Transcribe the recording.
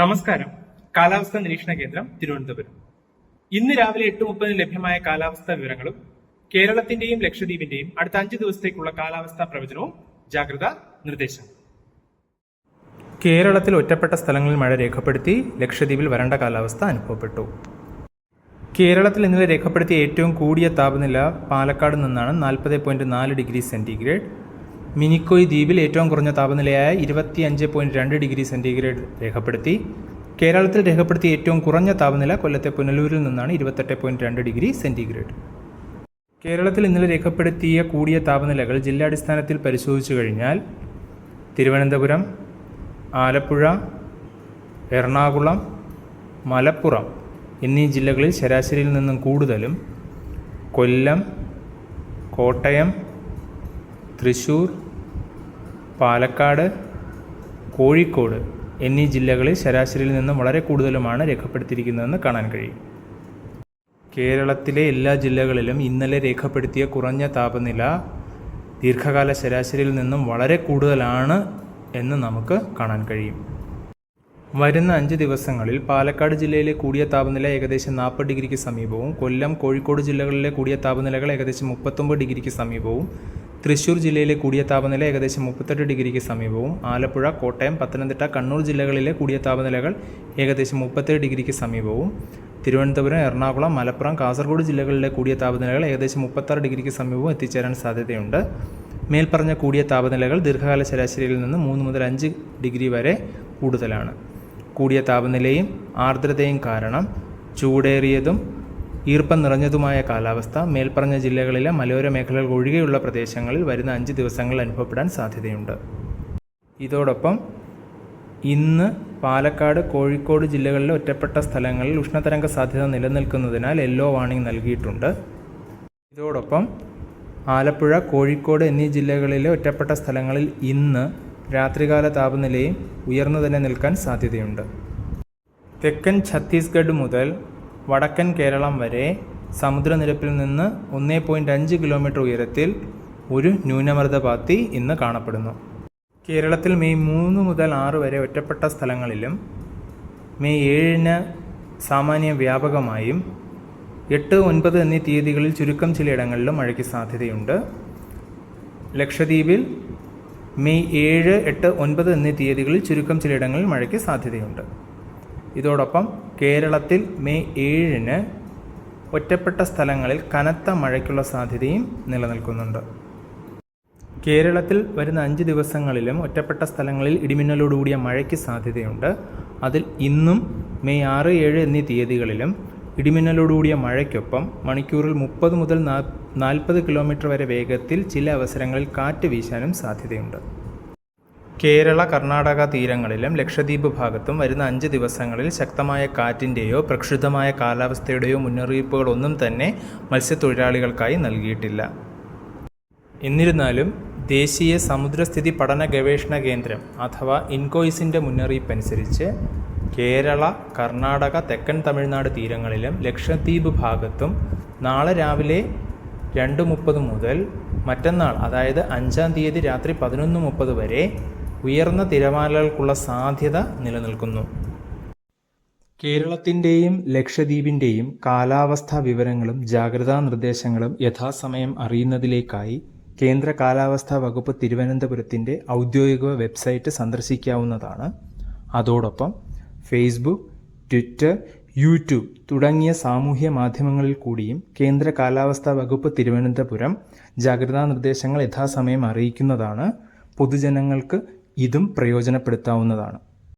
നമസ്കാരം. കാലാവസ്ഥ നിരീക്ഷണ കേന്ദ്രം തിരുവനന്തപുരം. ഇന്ന് രാവിലെ എട്ട് മുപ്പതിന് ലഭ്യമായ കാലാവസ്ഥാ വിവരങ്ങളും കേരളത്തിന്റെയും ലക്ഷദ്വീപിന്റെയും അടുത്ത അഞ്ച് ദിവസത്തേക്കുള്ള കാലാവസ്ഥാ പ്രവചനവും ജാഗ്രത നിർദ്ദേശം. കേരളത്തിൽ ഒറ്റപ്പെട്ട സ്ഥലങ്ങളിൽ മഴ രേഖപ്പെടുത്തി ലക്ഷദ്വീപിൽ വരണ്ട കാലാവസ്ഥ അനുഭവപ്പെട്ടു. കേരളത്തിൽ ഇന്നലെ രേഖപ്പെടുത്തിയ ഏറ്റവും കൂടിയ താപനില പാലക്കാട് നിന്നാണ് നാൽപ്പത് പോയിന്റ് നാല് ഡിഗ്രി സെന്റിഗ്രേഡ് മിനിക്കോയ് ദ്വീപിൽ ഏറ്റവും കുറഞ്ഞ താപനിലയായ ഇരുപത്തി അഞ്ച് പോയിന്റ് രണ്ട് ഡിഗ്രി സെന്റിഗ്രേഡ് രേഖപ്പെടുത്തി. കേരളത്തിൽ രേഖപ്പെടുത്തിയ ഏറ്റവും കുറഞ്ഞ താപനില കൊല്ലത്തെ പുനലൂരിൽ നിന്നാണ് ഇരുപത്തെട്ട് പോയിന്റ് രണ്ട് ഡിഗ്രി സെന്റിഗ്രേഡ് കേരളത്തിൽ ഇന്നലെ രേഖപ്പെടുത്തിയ കൂടിയ താപനിലകൾ ജില്ലാടിസ്ഥാനത്തിൽ പരിശോധിച്ചു കഴിഞ്ഞാൽ തിരുവനന്തപുരം ആലപ്പുഴ എറണാകുളം മലപ്പുറം എന്നീ ജില്ലകളിൽ ശരാശരിയിൽ നിന്നും കൂടുതലും കൊല്ലം കോട്ടയം തൃശ്ശൂർ പാലക്കാട് കോഴിക്കോട് എന്നീ ജില്ലകളിൽ ശരാശരിയിൽ നിന്നും വളരെ കൂടുതലുമാണ് രേഖപ്പെടുത്തിയിരിക്കുന്നതെന്ന് കാണാൻ കഴിയും. കേരളത്തിലെ എല്ലാ ജില്ലകളിലും ഇന്നലെ രേഖപ്പെടുത്തിയ കുറഞ്ഞ താപനില ദീർഘകാല ശരാശരിയിൽ നിന്നും വളരെ കൂടുതലാണ് എന്ന് നമുക്ക് കാണാൻ കഴിയും. വരുന്ന അഞ്ച് ദിവസങ്ങളിൽ പാലക്കാട് ജില്ലയിലെ കൂടിയ താപനില ഏകദേശം നാൽപ്പത് ഡിഗ്രിക്ക് സമീപവും കൊല്ലം കോഴിക്കോട് ജില്ലകളിലെ കൂടിയ താപനിലകൾ ഏകദേശം മുപ്പത്തൊമ്പത് ഡിഗ്രിക്ക് സമീപവും തൃശ്ശൂർ ജില്ലയിലെ കൂടിയ താപനില ഏകദേശം മുപ്പത്തെട്ട് ഡിഗ്രിക്ക് സമീപവും. ആലപ്പുഴ കോട്ടയം പത്തനംതിട്ട കണ്ണൂർ ജില്ലകളിലെ കൂടിയ താപനിലകൾ ഏകദേശം മുപ്പത്തേഴ് ഡിഗ്രിക്ക് സമീപവും. തിരുവനന്തപുരം എറണാകുളം മലപ്പുറം കാസർഗോഡ് ജില്ലകളിലെ കൂടിയ താപനിലകൾ ഏകദേശം മുപ്പത്താറ് ഡിഗ്രിക്ക് സമീപവും എത്തിച്ചേരാൻ സാധ്യതയുണ്ട്. മേൽപ്പറഞ്ഞ കൂടിയ താപനിലകൾ ദീർഘകാല ശരാശരിയിൽ നിന്ന് മൂന്ന് മുതൽ അഞ്ച് ഡിഗ്രി വരെ കൂടുതലാണ്. കൂടിയ താപനിലയും ആർദ്രതയും കാരണം ചൂടേറിയതും ഈർപ്പം നിറഞ്ഞതുമായ കാലാവസ്ഥ മേൽപ്പറഞ്ഞ ജില്ലകളിലെ മലയോര മേഖലകൾ ഒഴികെയുള്ള പ്രദേശങ്ങളിൽ വരുന്ന അഞ്ച് ദിവസങ്ങൾ അനുഭവപ്പെടാൻ സാധ്യതയുണ്ട്. ഇതോടൊപ്പം ഇന്ന് പാലക്കാട് കോഴിക്കോട് ജില്ലകളിലെ ഒറ്റപ്പെട്ട സ്ഥലങ്ങളിൽ ഉഷ്ണതരംഗ സാധ്യത നിലനിൽക്കുന്നതിനാൽ യെല്ലോ വാർണിംഗ് നൽകിയിട്ടുണ്ട്. ഇതോടൊപ്പം ആലപ്പുഴ കോഴിക്കോട് എന്നീ ജില്ലകളിലെ ഒറ്റപ്പെട്ട സ്ഥലങ്ങളിൽ ഇന്ന് രാത്രികാല താപനിലയും ഉയർന്നു തന്നെ നിൽക്കാൻ സാധ്യതയുണ്ട്. തെക്കൻ ഛത്തീസ്ഗഡ് മുതൽ വടക്കൻ കേരളം വരെ സമുദ്രനിരപ്പിൽ നിന്ന് ഒന്നേ പോയിന്റ് അഞ്ച് കിലോമീറ്റർ ഉയരത്തിൽ ഒരു ന്യൂനമർദ്ദപാത്തി ഇന്ന് കാണപ്പെടുന്നു. കേരളത്തിൽ മെയ് മൂന്ന് മുതൽ ആറ് വരെ ഒറ്റപ്പെട്ട സ്ഥലങ്ങളിലും മെയ് ഏഴിന് സാമാന്യ വ്യാപകമായും എട്ട് ഒൻപത് എന്നീ തീയതികളിൽ ചുരുക്കം ചിലയിടങ്ങളിലും മഴയ്ക്ക് സാധ്യതയുണ്ട്. ലക്ഷദ്വീപിൽ മെയ് ഏഴ് എട്ട് ഒൻപത് എന്നീ തീയതികളിൽ ചുരുക്കം ചിലയിടങ്ങളിൽ മഴയ്ക്ക് സാധ്യതയുണ്ട്. ഇതോടൊപ്പം കേരളത്തിൽ മെയ് ഏഴിന് ഒറ്റപ്പെട്ട സ്ഥലങ്ങളിൽ കനത്ത മഴയ്ക്കുള്ള സാധ്യതയും നിലനിൽക്കുന്നുണ്ട്. കേരളത്തിൽ വരുന്ന അഞ്ച് ദിവസങ്ങളിലും ഒറ്റപ്പെട്ട സ്ഥലങ്ങളിൽ ഇടിമിന്നലോടുകൂടിയ മഴയ്ക്ക് സാധ്യതയുണ്ട്. അതിൽ ഇന്നും മെയ് ആറ് ഏഴ് എന്നീ തീയതികളിലും ഇടിമിന്നലോടുകൂടിയ മഴയ്ക്കൊപ്പം മണിക്കൂറിൽ മുപ്പത് മുതൽ നാൽപ്പത് കിലോമീറ്റർ വരെ വേഗത്തിൽ ചില അവസരങ്ങളിൽ കാറ്റ് വീശാനും സാധ്യതയുണ്ട്. കേരള കർണാടക തീരങ്ങളിലും ലക്ഷദ്വീപ് ഭാഗത്തും വരുന്ന അഞ്ച് ദിവസങ്ങളിൽ ശക്തമായ കാറ്റിന്റെയോ പ്രക്ഷുബ്ധമായ കാലാവസ്ഥയുടെയോ മുന്നറിയിപ്പുകളൊന്നും തന്നെ മത്സ്യത്തൊഴിലാളികൾക്കായി നൽകിയിട്ടില്ല. എന്നിരുന്നാലും ദേശീയ സമുദ്രസ്ഥിതി പഠന ഗവേഷണ കേന്ദ്രം അഥവാ ഇൻകോയിസിന്റെ മുന്നറിയിപ്പനുസരിച്ച് കേരള കർണാടക തെക്കൻ തമിഴ്നാട് തീരങ്ങളിലും ലക്ഷദ്വീപ് ഭാഗത്തും നാളെ രാവിലെ രണ്ട് മുപ്പത് മുതൽ മറ്റന്നാൾ അതായത് അഞ്ചാം തീയതി രാത്രി പതിനൊന്ന് മുപ്പത് വരെ ഉയർന്ന തിരമാലകൾക്കുള്ള സാധ്യത നിലനിൽക്കുന്നു. കേരളത്തിന്റെയും ലക്ഷദ്വീപിന്റെയും കാലാവസ്ഥാ വിവരങ്ങളും ജാഗ്രതാ നിർദ്ദേശങ്ങളും യഥാസമയം അറിയുന്നതിലേക്കായി കേന്ദ്ര കാലാവസ്ഥാ വകുപ്പ് തിരുവനന്തപുരത്തിന്റെ ഔദ്യോഗിക വെബ്സൈറ്റ് സന്ദർശിക്കാവുന്നതാണ്. അതോടൊപ്പം ഫേസ്ബുക്ക് ട്വിറ്റർ യൂട്യൂബ് തുടങ്ങിയ സാമൂഹ്യ മാധ്യമങ്ങളിൽ കൂടിയും കേന്ദ്ര കാലാവസ്ഥാ വകുപ്പ് തിരുവനന്തപുരം ജാഗ്രതാ നിർദ്ദേശങ്ങൾ യഥാസമയം അറിയിക്കുന്നതാണ്. പൊതുജനങ്ങൾക്ക് ഇതും പ്രയോജനപ്പെടുത്താവുന്നതാണ്